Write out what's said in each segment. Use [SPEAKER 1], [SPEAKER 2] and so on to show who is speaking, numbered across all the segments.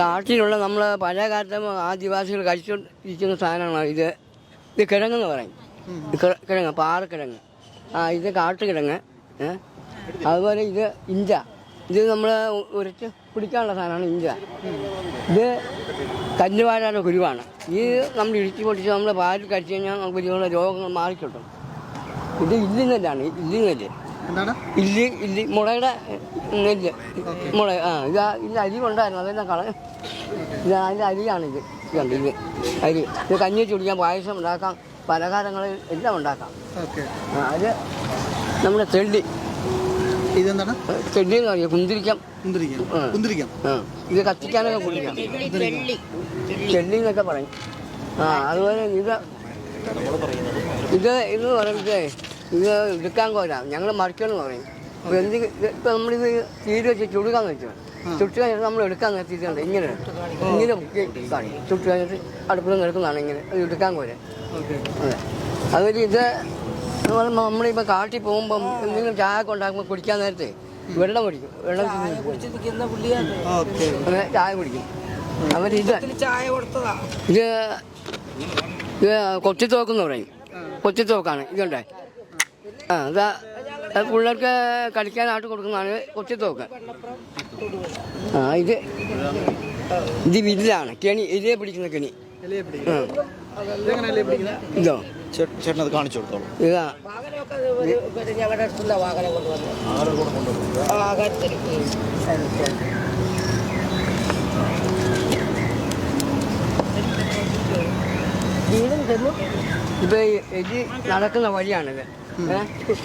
[SPEAKER 1] കാട്ടിലുള്ള നമ്മൾ പഴയ കാലത്തെ ആദിവാസികൾ കഴിച്ചുകൊണ്ടിരിക്കുന്ന സാധനമാണ് ഇത്. ഇത് കിഴങ്ങെന്ന് പറയും. കിഴങ്ങ് പാറക്കിഴങ്ങ് ആ ഇത് കാട്ടുകിഴങ്ങ്? അതുപോലെ ഇത് ഇഞ്ച. ഇത് നമ്മൾ ഉരച്ച് കുടിക്കാനുള്ള സാധനമാണ് ഇഞ്ച. ഇത് കല്ലുവാഴയുടെ കുരുവാണ്. ഇത് നമ്മൾ ഇടിച്ച് പൊടിച്ച് നമ്മൾ പാലിൽ കഴിച്ചു കഴിഞ്ഞാൽ നമുക്ക് ഇതിനുള്ള രോഗങ്ങൾ മാറിക്കിട്ടും. ഇത് ഇല്ലിങ്ങല്ലാണ്
[SPEAKER 2] എന്താണ്
[SPEAKER 1] ഇല്ലി ഇല്ലി. മുളയുടെ നെല്ല് മുള ആ ഇത് ഇത് അരി കൊണ്ടായിരുന്നു. അതെല്ലാം കള ഇത് അതിന്റെ അരിയാണ് ഇത് ഇതുണ്ട് ഇത് അരി. ഇത് കഞ്ഞി കുടിക്കാം പായസം ഉണ്ടാക്കാം. പലഹാരങ്ങൾ എല്ലാം ഉണ്ടാക്കാം. അത് നമ്മുടെ തെള്ളി
[SPEAKER 2] ഇതെന്താണ്?
[SPEAKER 1] തെള്ളി എന്ന് പറയുക കുന്തിരിക്കം.
[SPEAKER 2] കുന്തിരിക്കം. കുന്തിരിക്കം.
[SPEAKER 1] ഇത് കത്തിക്കാനൊക്കെ കുടിക്കാം. ചെള്ളി എന്നൊക്കെ പറയും. ആ അതുപോലെ ഇത് ഇത് ഇത് പറയുന്നത് ഇത് എടുക്കാൻ പോരാ. ഞങ്ങൾ മറിക്കണം പറയും. അപ്പോൾ എന്ത് ഇപ്പൊ നമ്മളിത് തീര് വെച്ച് ചുടുക്കാൻ വെച്ചു. ചുട്ടു കഴിഞ്ഞിട്ട് നമ്മൾ എടുക്കാൻ നിർത്തിയിട്ടുണ്ട്. ഇങ്ങനെ. ഇങ്ങനെ കാണിക്കും ചുട്ട് കഴിഞ്ഞിട്ട് അടുപ്പിൽ നിൽക്കുന്നതാണ് ഇങ്ങനെ. അത് എടുക്കാൻ പോരെ. അതൊരു ഇത് നമ്മളിപ്പോ കാട്ടി നമ്മളിപ്പോൾ കാട്ടിൽ പോകുമ്പം എന്തെങ്കിലും ചായ ഒക്കെ ഉണ്ടാക്കുമ്പോൾ കുടിക്കാൻ നേരത്തെ വെള്ളം കുടിക്കും. വെള്ളം ചായ കുടിക്കും. അവരിത്
[SPEAKER 3] ചായ കൊടുത്തതാ.
[SPEAKER 1] ഇത് ഇത് കൊച്ചിത്തോക്കെന്ന് പറയും. കൊച്ചിത്തോക്കാണ് ഇതുണ്ടേ. ആ കളിക്കാൻ ആട്ട് പിള്ളേർക്ക് കളിക്കാനായിട്ട് കൊടുക്കുന്നതാണ് കൊച്ചിത്തോക്ക് ആ ഇത് ഇത് വില്ലാണ് കെണി ഇതേ പിടിക്കുന്ന കെണി. ഇതോ?
[SPEAKER 4] ചേട്ടൻ അത് കാണിച്ചു കൊടുത്തോളൂ.
[SPEAKER 1] ഇതാ.
[SPEAKER 3] ഞങ്ങളുടെ അടുത്തുള്ള വാഹനം കൊണ്ടുവന്നു
[SPEAKER 1] ഇപ്പൊ നടക്കുന്ന വഴിയാണിത്?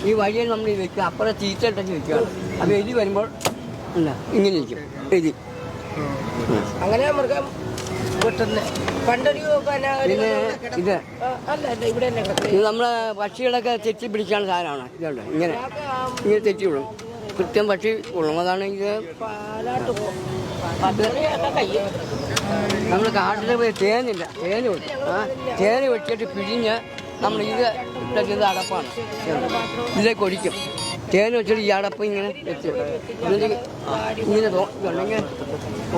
[SPEAKER 1] ഈ വഴിയിൽ നമ്മൾ വെക്കുക. അപ്പുറം ചീറ്റിട്ടൊക്കെ വെക്കുകയാണ് അപ്പൊ എലി വരുമ്പോൾ അല്ല ഇങ്ങനെ ഇരിക്കും. എലി
[SPEAKER 3] അങ്ങനെ മൃഗം പെട്ടെന്ന് പണ്ടൊരു പിന്നെ
[SPEAKER 1] ഇത്. ഇത് നമ്മളെ പക്ഷികളൊക്കെ തെറ്റി പിടിക്കാൻ സാധനമാണ്. ഇതുണ്ട്. ഇങ്ങനെ. ഇങ്ങനെ തെറ്റി വിടും. കൃത്യം പക്ഷി കൊള്ളും അതാണ് ഇത് നമ്മൾ കാട്ടിൽ പോയി തേനില്ല. തേന് വെട്ടും ആ തേന് വെട്ടിയിട്ട് പിഴിഞ്ഞ് നമ്മൾ ഇത് ഇട്ടൊക്കെ ഇത് അടപ്പാണ്. ഇതിലേക്ക് ഒഴിക്കും തേന് വെച്ചിട്ട് ഈ അടപ്പ് ഇങ്ങനെ വെച്ച്. എന്നിട്ട് ഇങ്ങനെ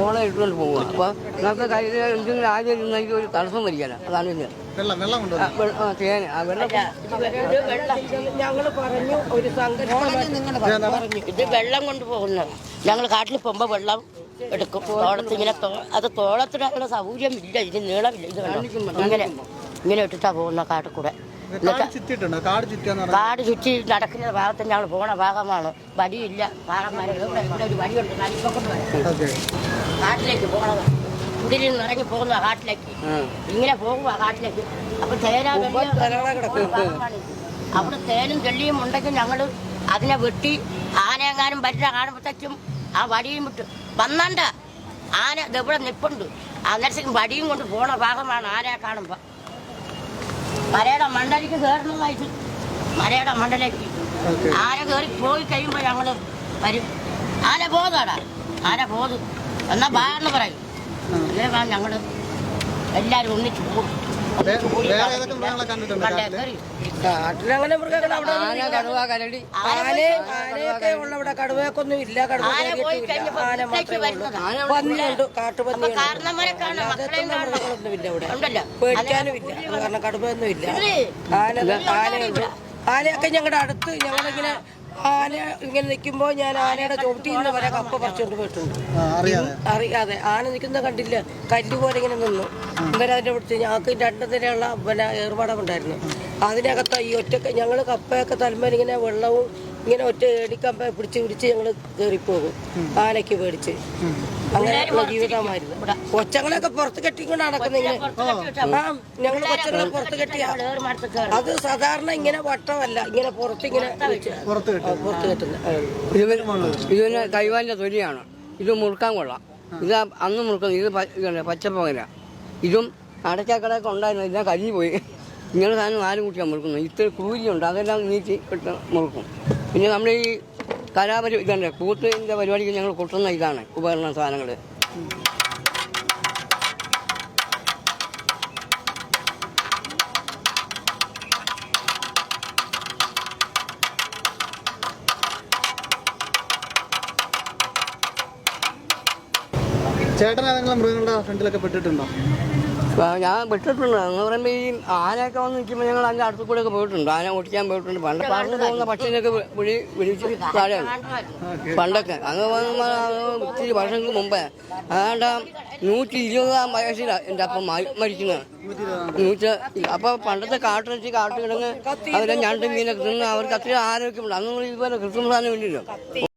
[SPEAKER 1] ഓളെ ഇട്ടുകൊണ്ട് പോകുക അപ്പോൾ നമുക്ക് കയ്യിൽ എന്തെങ്കിലും ആദ്യം ഇരുന്നെങ്കിൽ ഒരു തടസ്സം വരികയില്ല. അതാണ് ഇത് ആ, വെള്ളം.
[SPEAKER 3] ഞങ്ങൾ പറഞ്ഞു ഒരു സംഘടന പറഞ്ഞു.
[SPEAKER 5] ഇത് വെള്ളം കൊണ്ടുപോകുന്ന ഞങ്ങൾ കാട്ടിൽ പോകുമ്പോൾ വെള്ളം എടുക്കും. തോളത്ത് ഇങ്ങനെ അത് തോളത്തിനുള്ള സൗകര്യം ഇല്ല ഇതിന് നീളമില്ല. ഇത് വെള്ളം. ഇങ്ങനെ ഇങ്ങനെ ഇട്ടിട്ടാ പോകുന്ന കാട്ടിൽ കൂടെ.
[SPEAKER 2] കാട്
[SPEAKER 5] ചുറ്റി നടക്കുന്ന ഭാഗത്ത് ഞങ്ങൾ പോണ ഭാഗമാണ്? വടിയില്ല. പാറന്മാരെ ഇവിടെ ഒരു വടിയുണ്ട് കാട്ടിലേക്ക് പോണത്. കുടിലിൽ നിന്ന് ഇറങ്ങി പോകുന്ന കാട്ടിലേക്ക്. ഇങ്ങനെ പോകുക കാട്ടിലേക്ക്. അപ്പൊ തേനാ അവിടെ തേനും ചെള്ളിയും ഉണ്ടെങ്കിൽ ഞങ്ങൾ അതിനെ വെട്ടി ആനയെങ്ങാനും വരുന്ന കാണുമ്പോഴത്തേക്കും ആ വടിയും വിട്ട്. വന്നണ്ട. ആന ഇതെവിടെ നിപ്പുണ്ട്. അന്നേരത്തേക്കും വടിയും കൊണ്ട് പോണ ഭാഗമാണ് ആനയെ കാണുമ്പോ. മരയുടെ മണ്ടലേക്ക് വായിച്ചു. മരയുടെ മണ്ടലേക്ക്
[SPEAKER 2] ആരെ
[SPEAKER 5] ആന കയറി പോയി കഴിയുമ്പോൾ ഞങ്ങൾ വരും. ആന പോകാടാ. ആന പോതു എന്നാ ബാ എന്ന് പറയും. അങ്ങനെ ഞങ്ങൾ എല്ലാവരും ഒന്നിച്ച് പോകും
[SPEAKER 3] കാട്ടിലങ്ങനെ മൃഗങ്ങൾ അവിടെ
[SPEAKER 1] ആന കടുവ കരടി.
[SPEAKER 5] ആന
[SPEAKER 3] ആന ആനയൊക്കെ ഉള്ള ഇവിടെ കടുവയൊക്കൊന്നും ഇല്ല കടുവ
[SPEAKER 5] ആന പോയി
[SPEAKER 3] കയറിയിട്ടില്ല.
[SPEAKER 5] കഴിഞ്ഞപ്പോ
[SPEAKER 3] ആന
[SPEAKER 5] പുറത്തേക്ക്
[SPEAKER 3] മാത്രമേ ഉള്ളൂ. പന്നിയുണ്ട് കാട്ടുപന്നിയുണ്ട്.
[SPEAKER 5] കാരണന്മാരെ കാണാം മക്കളെയും കാണാം
[SPEAKER 3] മൃഗങ്ങളൊന്നും ഇല്ല ഇവിടെ.
[SPEAKER 5] ഉണ്ടല്ലോ.
[SPEAKER 3] പേടിക്കാനും ഇല്ല. കാരണം കടുവയൊന്നും ഇല്ല.
[SPEAKER 5] ഇതിൽ
[SPEAKER 3] ആന ആനയുണ്ട്. ആനയൊക്കെ ഞങ്ങളുടെ അടുത്ത് ഞങ്ങളിങ്ങനെ ആന ഇങ്ങനെ നിൽക്കുമ്പോൾ ഞാൻ ആനയുടെ ചുവട്ടിൽ നിന്ന് വരെ കപ്പ പറിച്ചുകൊണ്ട് പോയിട്ടുണ്ട്.
[SPEAKER 2] അറിയാതെ.
[SPEAKER 3] ആന നിൽക്കുന്ന കണ്ടില്ല. കല്ല് പോലെ ഇങ്ങനെ നിന്നു. ഇവരെ അതിന്റെ അടുത്ത് ഞങ്ങൾക്ക് രണ്ട് നിലയുള്ള പിന്നെ ഏർപ്പാടമുണ്ടായിരുന്നു. അതിനകത്ത് ഈ ഒറ്റ ഞങ്ങൾ കപ്പയൊക്കെ തലമേൽ ഇങ്ങനെ വെള്ളവും ഇങ്ങനെ ഒറ്റ ഏടിക്കമ്പ പിടിച്ച് പിടിച്ച് ഞങ്ങൾ കയറിപ്പോകും ആനയ്ക്ക് പേടിച്ച്. ജീവിതമായിരുന്നു കൊച്ചങ്ങളൊക്കെ പുറത്ത് കെട്ടിക്കൊണ്ട് നടക്കുന്നെങ്കിൽ ആ ഞങ്ങൾ കൊച്ചങ്ങളെ പുറത്ത് കെട്ടിയ. അത് സാധാരണ ഇങ്ങനെ വട്ടമല്ല. ഇങ്ങനെ പുറത്തിങ്ങനെ
[SPEAKER 2] പുറത്ത്
[SPEAKER 3] പുറത്ത് കെട്ടുന്ന ആ.
[SPEAKER 1] ഇത് ഇത് പിന്നെ കൈവാലിന്റെ തൊലിയാണ്. ഇത് മുറുക്കാൻ കൊള്ളാം. ഇത് അന്ന് മുറുക്കുന്നത് ഇത് പച്ചപ്പങ്ങര പച്ചപ്പകര. ഇതും അടയ്ക്കാക്കടയൊക്കെ ഉണ്ടായിരുന്നു. ഇതാ കരിഞ്ഞു പോയി. ഇങ്ങനെ സാധനം നാലും കുട്ടിയാണ് മുറുക്കുന്നത്. ഇത്ര കൂലിയുണ്ട് അതെല്ലാം നീക്കി ഇട്ട് മുറുക്കും. പിന്നെ നമ്മുടെ ഈ കലാപരി ഇതുണ്ട് കൂത്തിന്റെ പരിപാടിക്ക് ഞങ്ങൾ കൊട്ടുന്ന ഇതാണ് ഉപകരണ സാധനങ്ങൾ
[SPEAKER 2] ചേട്ടൻ ഏതെങ്കിലും മൃഗങ്ങളുടെ ഫ്രണ്ടിലൊക്കെ പെട്ടിട്ടുണ്ടോ?
[SPEAKER 1] ഞാൻ വിട്ടിട്ടുണ്ട്. എന്ന് പറയുമ്പോൾ ഈ ആനയൊക്കെ വന്ന് നിൽക്കുമ്പോൾ ഞങ്ങൾ അതിന്റെ അടുത്ത് കൂടെ ഒക്കെ പോയിട്ടുണ്ട്. ആന ഓടിക്കാൻ പോയിട്ടുണ്ട്. പണ്ട് പറന്ന് പോകുന്ന പക്ഷിനൊക്കെ വിളി വിളിച്ച് താഴെയാണ്. പണ്ടൊക്കെ. അങ്ങ് ഒത്തിരി വർഷങ്ങൾക്ക് മുമ്പേ. അതാണ്ട് നൂറ്റി ഇരുപതാം വയസ്സിലാണ് എന്റെ അപ്പം മരിക്കുന്നത് നൂറ്റി അപ്പോൾ പണ്ടത്തെ കാട്ടിറച്ചി കാട്ട് കിടങ്ങ് അവരെ ഞണ്ട് മീനൊക്കെ തിന്ന് അവർക്ക് അത്രയും ആരോഗ്യമുണ്ട്. അന്ന് ഇതുപോലെ കൃത്യം സാധനം ഇല്ലല്ലോ